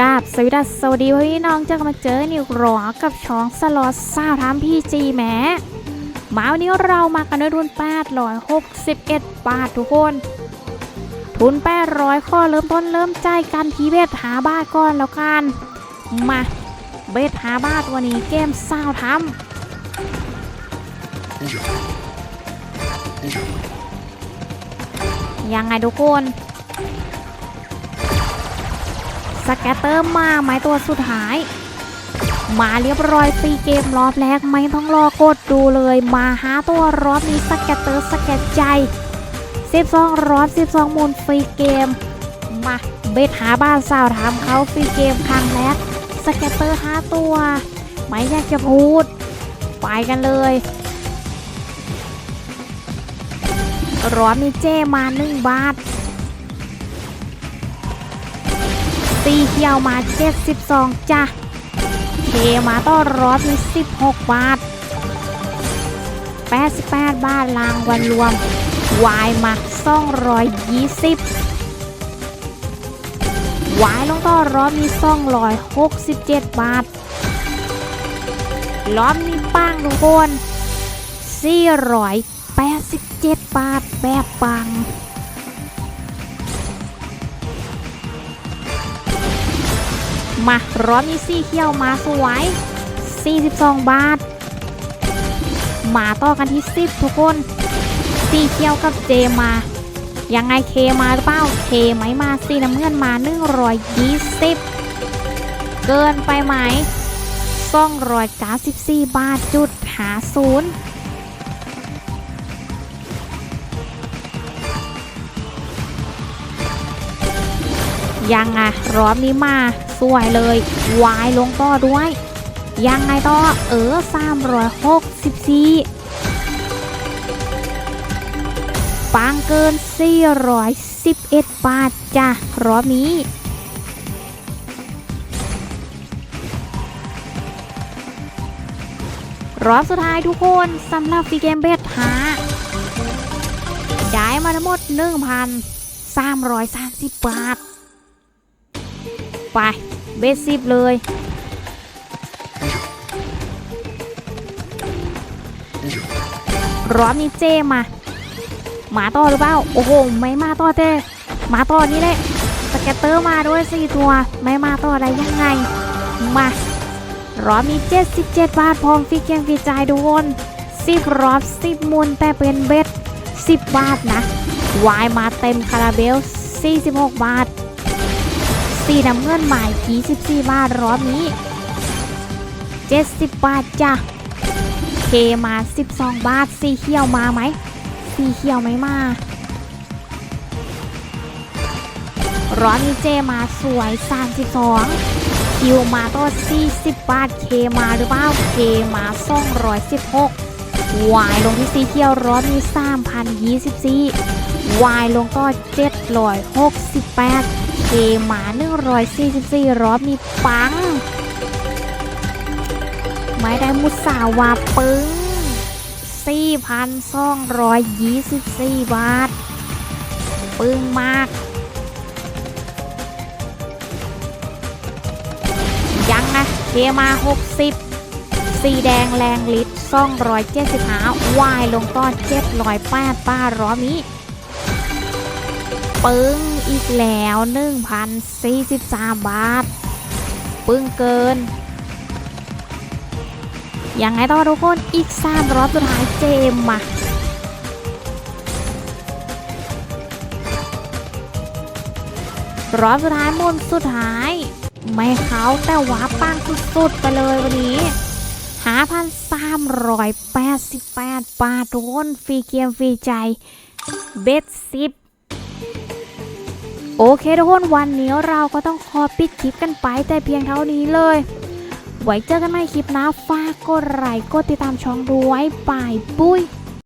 กาบสวัสดีสวัสดีพี่น้องเจอกันมาเจอนิวรอกับช่องสลอตซาวทามพีจีแหมมาวันนี้เรามากันด้วยทุน861บาททุกคน ทุน800ข้อเริ่มต้นเริ่มใจกันทีเบสหาบ้านก่อนแล้วกัน มาเบสหาบ้านวันนี้เกมซาวทำยังไงทุกคน สแกตเตอร์มาไม้ตัวสุดท้าย มาเรียบร้อยตีเกมรอบแรกไม่ต้องรอกดดูเลยมาหาตัวรอบนี้สแกตเตอร์สแกตใจ 12 รอบ 12 มูลฟรีเกม มาเบสหาบ้านสาวถามเขาฟรีเกมครั้งแรกสแกตเตอร์5ตัว ไม่อยากจะพูด ไปกันเลยรอบนี้เจมา1บาท ตีเขียวมา 72 จ้ะเคมาต้อนรอบมี 16 บาท 88 บาทรางวันรวม วายมา220 วายลงต้อนรอบมี 267 บาทรอบนี้ปังทุกคน487 บาทแบบปัง มา ร้อบนี้ซี่เขียวมาสวย 42 บาท มาต่อกันที่ 10 ทุกคนสีเขียวกับเจมา ยังไงเคมาหรือเปล่าเคไหมมาสีน้ำเงินมา 120 เกินไปไหม294 บาทจุดหาศูนย์ยังไงรอบนี้มา สวยเลยวายลงต่อด้วย ยังไงต่อเออ364ปังเกิน 411 บาทจ้ะรอบนี้รอบสุดท้ายทุกคนสำหรับฟีเกมเบสหาได้มาทั้งหมด 1,330 บาท ไป เบสซิบเลย รอบนี้เจมา หมาต่อหรือเปล่า โอ้โห ไม่มาต่อเจมาต่อนี่แหละสเก็ตเตอร์มาด้วย4ตัว ไม่มาต่อได้ยังไง มารอบนี้ 77 บาทพร้อมฟรีเกมฟรีจ่ายทุกคน10รอบ 10มูลแต่เป็นเบ็ด10 บาทนะวายมาเต็มคาราเบล 46 บาท สีน้ำเงินหม่24 บาทรอบนี้ 70 บาทจ้ะเคมา 12 บาท สีเขียวมาไหม สีเขียวไม่มาร้อนนี้เจมาสวย 32 คิวมาก็40 บาท เคมาหรือเปล่า เคมา216วายลงที่สีเขียวร้อนมี3,024วายลงก็768 เคมา144 รอบมีปัง ไม่ได้มุสาวาปึ้ง4,224 บาท ปึ้งมาก ยังนะเคมา 60สีแดงแรงลิตร275วายลงก้อน708ป้าร้อบนี้ ปึ้งอีกแล้ว 1,043 บาท ปึ้งเกิน ยังไงต่อทุกคนอีก3รอบสุดท้ายเจมมารอบสุดท้ายมุนสุดท้าย ไม่เขาแต่ว่าปังสุดๆไปเลยวันนี้ 5,388 บาททุกคนฟรีเกมฟรีใจ เบ็ดสิบ โอเคทุกคนวันนี้เราก็ต้องขอปิดคลิปกันไปแต่เพียงเท่านี้เลย ไว้เจอกันใหม่คลิปหน้าฝากกดไลค์กดติดตามช่องด้วยบายปุ้ย